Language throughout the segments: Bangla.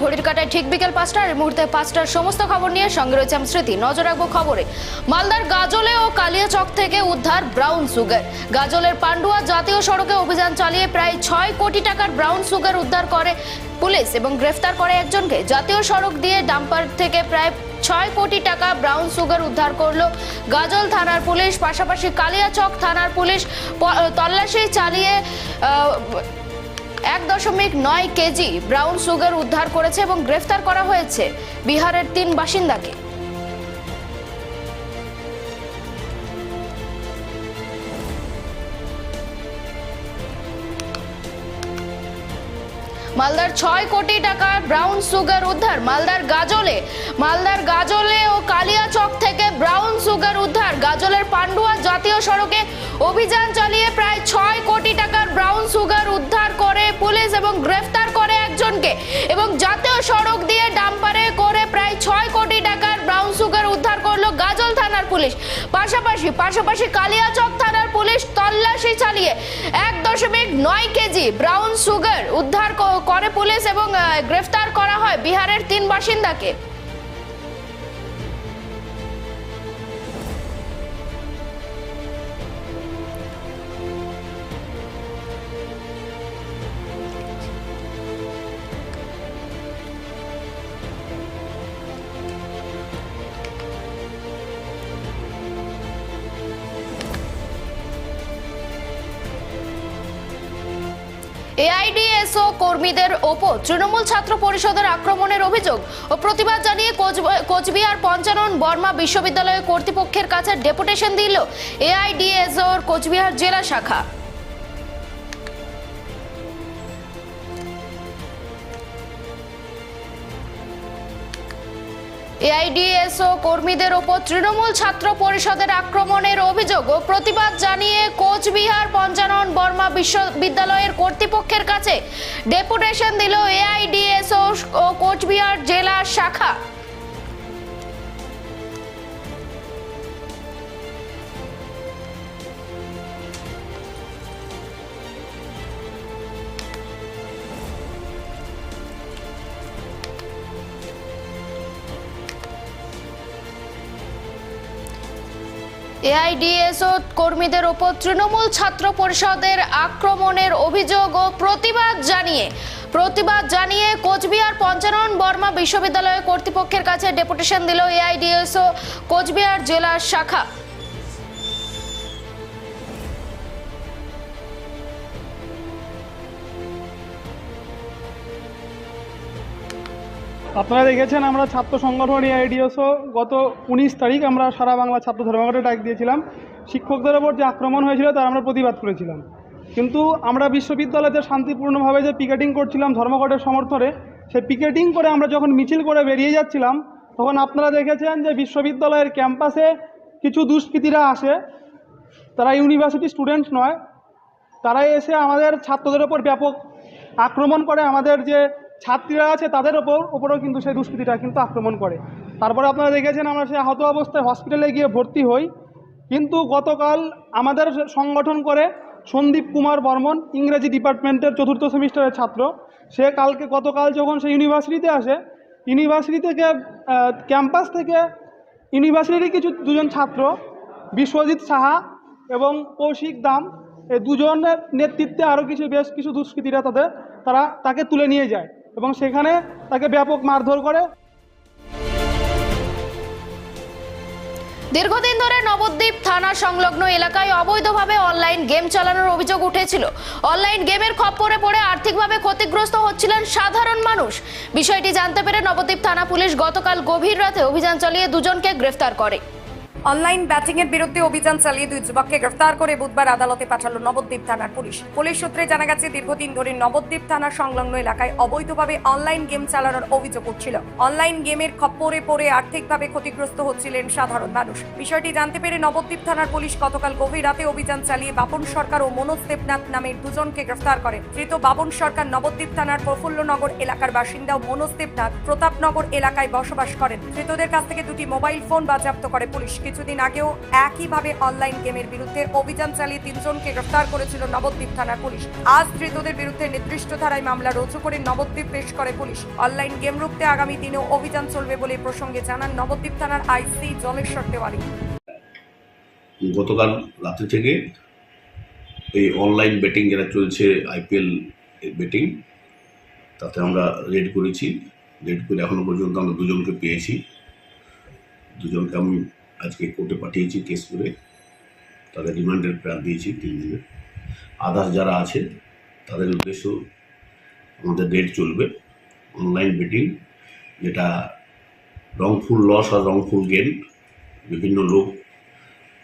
ঘড়ির কাটায় ঠিক বিকেল পাঁচটার এই মুহূর্তে পাঁচটার সমস্ত খবর নিয়ে সঙ্গে রয়েছে আমি স্মৃতি। নজর রাখব খবরে। মালদার গাজলে ও কালিয়াচক থেকে উদ্ধার ব্রাউন সুগার। গাজলের পান্ডুয়া জাতীয় সড়কে অভিযান চালিয়ে প্রায় ছয় কোটি টাকার ব্রাউন সুগার উদ্ধার করে পুলিশ এবং গ্রেফতার করে একজনকে। জাতীয় সড়ক দিয়ে ডাম্পার থেকে প্রায় ছয় কোটি টাকা ব্রাউন সুগার উদ্ধার করল গাজল থানার পুলিশ। পাশাপাশি কালিয়াচক থানার পুলিশ তল্লাশি চালিয়ে এক দশমিক নয় কেজি ব্রাউন সুগার উদ্ধার করেছে এবং গ্রেফতার করা হয়েছে বিহারের তিন বাসিন্দাকে। মালদার ছয় কোটি টাকার ব্রাউন সুগার উদ্ধার, মালদার গাজলে মালদার গাজলে ও কালিয়াচক থেকে ব্রাউন সুগার উদ্ধার, গাজলের পান্ডুয়া জাতীয় সড়কে অভিযান চালিয়ে প্রায় ছয় কোটি এবং জাতীয় সড়ক দিয়ে ডাম্পারে করে প্রায় ছয় কোটি টাকার ব্রাউন সুগার উদ্ধার করল গাজল থানার পুলিশ। পাশাপাশি পাশাপাশি কালিয়াচক থানার পুলিশ তল্লাশি চালিয়ে এক দশমিক নয় কেজি ব্রাউন সুগার উদ্ধার করে পুলিশ এবং গ্রেফতার করা হয় বিহারের তিন বাসিন্দাকে। এআইডিএসও কর্মীদের ওপর তৃণমূল ছাত্র পরিষদের আক্রমণের অভিযোগ ও প্রতিবাদ জানিয়ে কোচ- কোচবিহার পঞ্চানন বর্মা বিশ্ববিদ্যালয় কর্তৃপক্ষের কাছে ডেপুটেশন দিল এআইডিএসওর কোচবিহার জেলা শাখা। এআইডিএসও কর্মীদের ওপর তৃণমূল ছাত্র পরিষদের আক্রমণের অভিযোগ ও প্রতিবাদ জানিয়ে কোচবিহার পঞ্চানন বর্মা বিশ্ববিদ্যালয়ের কর্তৃপক্ষের কাছে ডেপুটেশন দিল এআইডিএস ও কোচবিহার জেলা শাখা। এআইডিএসও কর্মীদের ওপর তৃণমূল ছাত্র পরিষদের আক্রমণের অভিযোগ ও প্রতিবাদ জানিয়ে প্রতিবাদ জানিয়ে কোচবিহার পঞ্চানন বর্মা বিশ্ববিদ্যালয় কর্তৃপক্ষের কাছে ডেপুটেশন দিল এআইডিএসও কোচবিহার জেলার শাখা। আপনারা দেখেছেন আমরা ছাত্র সংগঠন এআইডিএসও গত উনিশ তারিখ আমরা সারা বাংলা ছাত্র ধর্মঘটে ডাক দিয়েছিলাম। শিক্ষকদের ওপর যে আক্রমণ হয়েছিল তার আমরা প্রতিবাদ করেছিলাম। কিন্তু আমরা বিশ্ববিদ্যালয়তে শান্তিপূর্ণভাবে যে পিকেটিং করছিলাম ধর্মঘটের সমর্থনে, সেই পিকেটিং করে আমরা যখন মিছিল করে বেরিয়ে যাচ্ছিলাম, তখন আপনারা দেখেছেন যে বিশ্ববিদ্যালয়ের ক্যাম্পাসে কিছু দুষ্কৃতীরা আসে। তারা ইউনিভার্সিটি স্টুডেন্ট নয়, তারা এসে আমাদের ছাত্রদের ওপর ব্যাপক আক্রমণ করে, আমাদের যে ছাত্রীরা আছে তাদের ওপর, ওপরেও কিন্তু সেই দুষ্কৃতিটা কিন্তু আক্রমণ করে। তারপরে আপনারা দেখেছেন আমরা সেই আহত অবস্থায় হসপিটালে গিয়ে ভর্তি হই। কিন্তু গতকাল আমাদের সংগঠন করে সন্দীপ কুমার বর্মন, ইংরেজি ডিপার্টমেন্টের চতুর্থ সেমিস্টারের ছাত্র। সে কালকে, গতকাল যখন সে ইউনিভার্সিটিতে আসে ইউনিভার্সিটি থেকে ক্যাম্পাস থেকে ইউনিভার্সিটির কিছু দুজন ছাত্র, বিশ্বজিৎ সাহা এবং কৌশিক দাম এই দুজনের নেতৃত্বে আরও কিছু বেশ কিছু দুষ্কৃতীরা তাদের, তারা তাকে তুলে নিয়ে যায়। এবং সেখানে তাকে ব্যাপক মারধর করে। দীর্ঘদিন ধরে নবদ্বীপ থানা সংলগ্ন এলাকায় অবৈধভাবে অনলাইন গেম চালানোর অভিযোগ উঠেছিল। অনলাইন গেমের খপ্পরে পড়ে আর্থিকভাবে ক্ষতিগ্রস্ত হচ্ছিলেন সাধারণ মানুষ। বিষয়টি জানতে পেরে নবদ্বীপ থানা পুলিশ গতকাল গভীর রাতে অভিযান চালিয়ে দুজনকে গ্রেফতার করে। অনলাইন ব্যাটিং এর বিরুদ্ধে অভিযান চালিয়ে দুই যুবককে গ্রেফতার করে বুধবার আদালতে পাঠালো নবদ্বীপ থানার পুলিশ। পুলিশ সূত্রে জানা গেছে, দীর্ঘদিন ধরে নবদ্বীপ থানার সংলগ্ন এলাকায় অবৈধভাবে অনলাইন গেম চালানোর অভিযোগ উঠছিল। অনলাইন গেমের খপ্পরে পড়ে আর্থিকভাবে ক্ষতিগ্রস্ত হচ্ছিলেন সাধারণ মানুষ। বিষয়টি জানতে পেরে নবদ্বীপ থানার পুলিশ গতকাল গভীর রাতে অভিযান চালিয়ে বাপন সরকার ও মনোজ দেবনাথ নামের দুজনকে গ্রেফতার করে ধৃত বাবন সরকার নবদ্বীপ থানার প্রফুল্লনগর এলাকার বাসিন্দা ও মনোজ দেবনাথ প্রতাপনগর এলাকায় বসবাস করেন। ধৃতদের কাছ থেকে দুটি মোবাইল ফোন বাজেয়াপ্ত করে পুলিশ। কিছুদিন আগেও একইভাবে অনলাইন গেমের বিরুদ্ধে অভিযান চালিয়ে তিনজনকে গ্রেফতার করেছিল নবদ্বীপ থানার পুলিশ। আজ ধৃতদের বিরুদ্ধে নির্দিষ্ট ধারায় মামলা রুজু করে নবদ্বীপ পেশ করে পুলিশ। অনলাইন গেম রুখতে আগামী দিনেও অভিযান চলবে বলে প্রসঙ্গে জানান নবদ্বীপ থানার আইসি জলেশ্বর তেওয়ারি। গতকাল রাতে থেকে এই অনলাইন বেটিং যেটা চলছে আইপিএল বেটিং তাতে আমরা রেড করেছি। রেড করে এখনও পর্যন্ত আমরা দুজনকে পেয়েছি। দুজনকে আমি আজকে কোর্টে পাঠিয়েছি কেস করে। তাদের রিমান্ডের প্ল্যান দিয়েছি, তিন দিনের। আদার্স যারা আছে, তাদের উদ্দেশ্য আমাদের রেড চলবে। অনলাইন বেটিং যেটা রংফুল লস আর রংফুল গেন বিভিন্ন লোক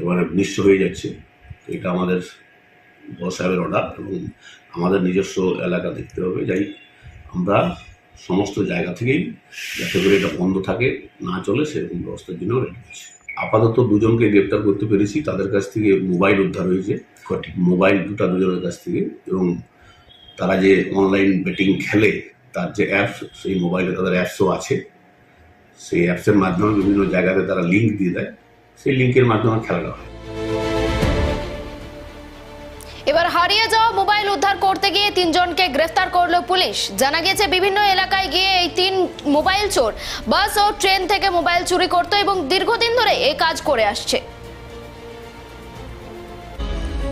এবারে নিঃস্ব হয়ে যাচ্ছে। এটা আমাদের বস সাহেবের অর্ডার এবং আমাদের নিজস্ব এলাকা দেখতে হবে। যাই আমরা সমস্ত জায়গা থেকেই যাতে করে এটা বন্ধ থাকে, না চলে সেরকম ব্যবস্থার জন্য রেডি আপাতত দুজনকে গ্রেপ্তার করতে পেরেছি তাদের কাছ থেকে মোবাইল উদ্ধার হয়েছে। মোবাইল দুটা দুজনের কাছ থেকে এবং তারা যে অনলাইন বেটিং খেলে তার যে অ্যাপস সেই মোবাইলে তাদের অ্যাপসও আছে। সেই অ্যাপসের মাধ্যমে বিভিন্ন জায়গাতে তারা লিঙ্ক দিয়ে দেয়। সেই লিঙ্কের মাধ্যমে খেলাটা হয়। হারিয়ে যাওয়া মোবাইল উদ্ধার করতে গিয়ে তিনজনকে গ্রেফতার করল পুলিশ। জানা গেছে, বিভিন্ন এলাকায় গিয়ে এই তিন মোবাইল চোর, বাস ও ট্রেন থেকে মোবাইল চুরি করতো এবং দীর্ঘদিন ধরে এই কাজ করে আসছে।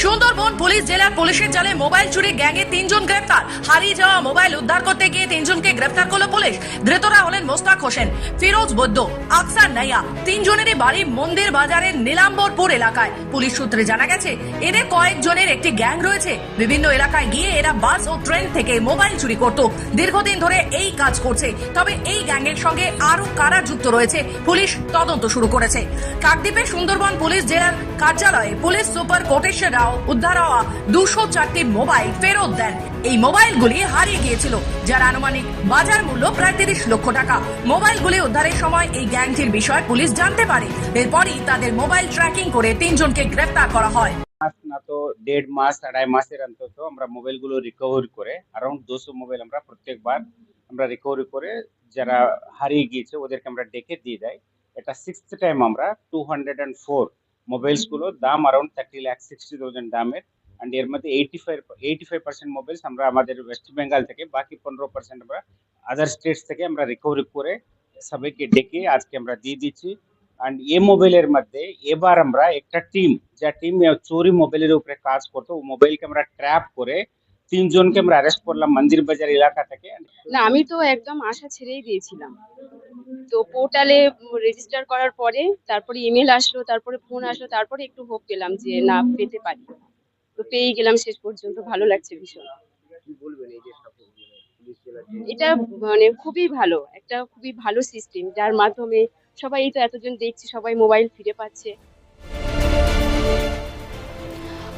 সুন্দরবন পুলিশ জেলার পুলিশের জালে মোবাইল চুরি, গ্যাংয়ে তিনজন গ্রেফতার হারিয়ে যাওয়া মোবাইল উদ্ধার করতে গিয়ে তিনজনকে গ্রেফতার করল পুলিশ। ধৃতরা হলেন মোস্তাক হোসেন, ফিরোজ বৈদ্য, আকসার নাইয়া। তিনজনেরই বাড়ি মন্দির বাজারের নীলাম্বরপুর এলাকায়। পুলিশ সূত্রে জানা গেছে, এদের কয়েকজনের একটি গ্যাং রয়েছে। বিভিন্ন এলাকায় গিয়ে এরা বাস ও ট্রেন থেকে মোবাইল চুরি করত। দীর্ঘদিন ধরে এই কাজ করছে। তবে এই গ্যাংয়ের সঙ্গে আরও কারা যুক্ত রয়েছে, পুলিশ তদন্ত শুরু করেছে। কাকদ্বীপে সুন্দরবন পুলিশ জেলার কার্যালয়ে পুলিশ সুপার কোটেশ্বর রাও উদ্ধার হওয়া দুশো চারটি মোবাইল ফেরত দেন। এই মোবাইলগুলি হারিয়ে গিয়েছিল, যার আনুমানিক বাজার মূল্য প্রায় তিরিশ লক্ষ টাকা। মোবাইলগুলি উদ্ধারের সময় এই গ্যাংটির বিষয়ে পুলিশ জানতে পারে। এরপরই তাদের মোবাইল ট্র্যাকিং করে তিনজনকে গ্রেফতার করা হয়। মাস না তো, দেড় মাস, আড়াই মাসের অন্তত আমরা মোবাইলগুলো রিকভারি করে অ্যারাউন্ড দুশো মোবাইল আমরা প্রত্যেকবার আমরা রিকভারি করে যারা হারিয়ে গিয়েছে, ওদেরকে আমরা ডেকে দিয়ে দেয়। এটা সিক্সথ টাইম আমরা টু হান্ড্রেড অ্যান্ড ফোর মোবাইলসগুলো দাম around thirty lakhs sixty thousand দামের। অ্যান্ড এর মধ্যে eighty five eighty five percent mobiles আমরা আমাদের ওয়েস্ট বেঙ্গল থেকে, বাকি পনেরো পার্সেন্ট আমরা আদার স্টেটস থেকে আমরা রিকভারি করে সবাইকে ডেকে আজকে আমরা দিয়ে দিচ্ছি। অ্যান্ড এ মোবাইলের মধ্যে এবার আমরা একটা টিম যা টিম চোরি মোবাইলের উপরে কাজ করতো, ও মোবাইলকে আমরা ট্র্যাপ করে তিনজনকে আমরা অ্যারেস্ট করলাম মন্দির বাজার এলাকা থেকে। না আমি তো একদম আশা ছেড়েই দিয়েছিলাম। তো পোর্টালে রেজিস্টার করার পরে তারপরে ইমেল আসলো তারপরে ফোন আসলো তারপরে একটু হোপ পেলাম যে না পেতে পারি। তো পেয়ে গেলাম শেষ পর্যন্ত ভালো লাগছে ভীষণ। এটা মানে খুবই ভালো একটা খুবই ভালো সিস্টেম যার মাধ্যমে সবাই এই তো এতজন দেখছি সবাই মোবাইল ফিরে পাচ্ছে।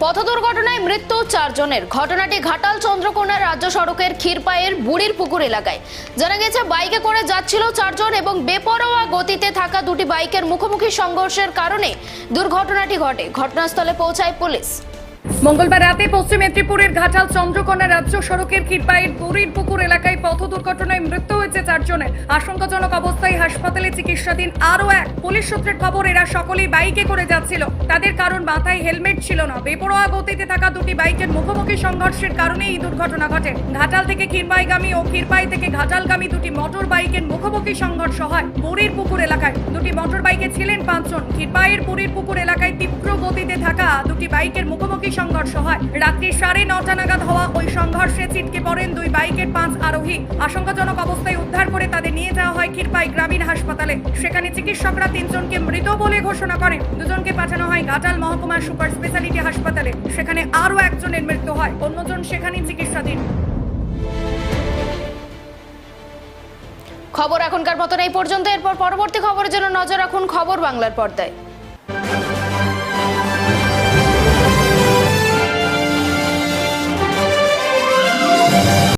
পথ দুর্ঘটনায় মৃত্যু চারজনের। ঘটনাটি ঘাটাল চন্দ্রকোনা রাজ্য সড়কের ক্ষীরপায়ের বুড়ির পুকুর এলাকায়। জানা গেছে, বাইকে করে যাচ্ছিল চারজন এবং বেপরোয়া গতিতে থাকা দুটি বাইকের মুখোমুখি সংঘর্ষের কারণে দুর্ঘটনাটি ঘটে। ঘটনাস্থলে পৌঁছায় পুলিশ। মঙ্গলবার রাতে পশ্চিম মেদিনীপুরের ঘাটাল চন্দ্রকোনা রাজ্য সড়কের ক্ষীরপাইয়ের বুড়ির পুকুর এলাকায় পথ দুর্ঘটনায় মৃত্যু হয়েছে চারজনের। আশঙ্কাজনক অবস্থায় হাসপাতালে চিকিৎসাধীন আরও এক। পুলিশ সূত্রের খবর, এরা সকলেই বাইকে করে যাচ্ছিল। তাদের কারণ মাথায় হেলমেট ছিল না। বেপরোয়া গতিতে থাকা দুটি বাইকের মুখোমুখি সংঘর্ষের কারণে এই দুর্ঘটনা ঘটে। ঘাটাল থেকে ক্ষীরপাইগামী ও ক্ষীরপাই থেকে ঘাটালগামী দুটি মোটর বাইকের মুখোমুখি সংঘর্ষ হয় বুড়ির পুকুর এলাকায়। দুটি মোটর বাইকে ছিলেন পাঁচজন। ক্ষীরপাইয়ের বুড়ির পুকুর এলাকায় তীব্র গতিতে থাকা দুটি বাইকের মুখোমুখি সংঘর্ষ হয়। রাত্রি সাড়ে নটা নাগাদ হওয়া ওই সংঘর্ষে ছিটকে পড়েন দুই বাইকের পাঁচ আরোহী। আশঙ্কাজনক অবস্থায় উদ্ধার করে তাদের নিয়ে যাওয়া হয় ক্ষীরপাই গ্রামীণ হাসপাতালে। সেখানে চিকিৎসকরা তিনজনকে মৃত বলে ঘোষণা করেন। দুজনকে পাঠানো হয় ঘাটাল মহকুমার সুপার স্পেশালিটি হাসপাতালে। সেখানে আরও একজনের মৃত্যু হয়। অন্যজন সেখানেই চিকিৎসাধীন। খবর এখনকার মতন এই পর্যন্ত। এরপর পরবর্তী খবরের জন্য নজর রাখুন খবর বাংলার পর্দায়।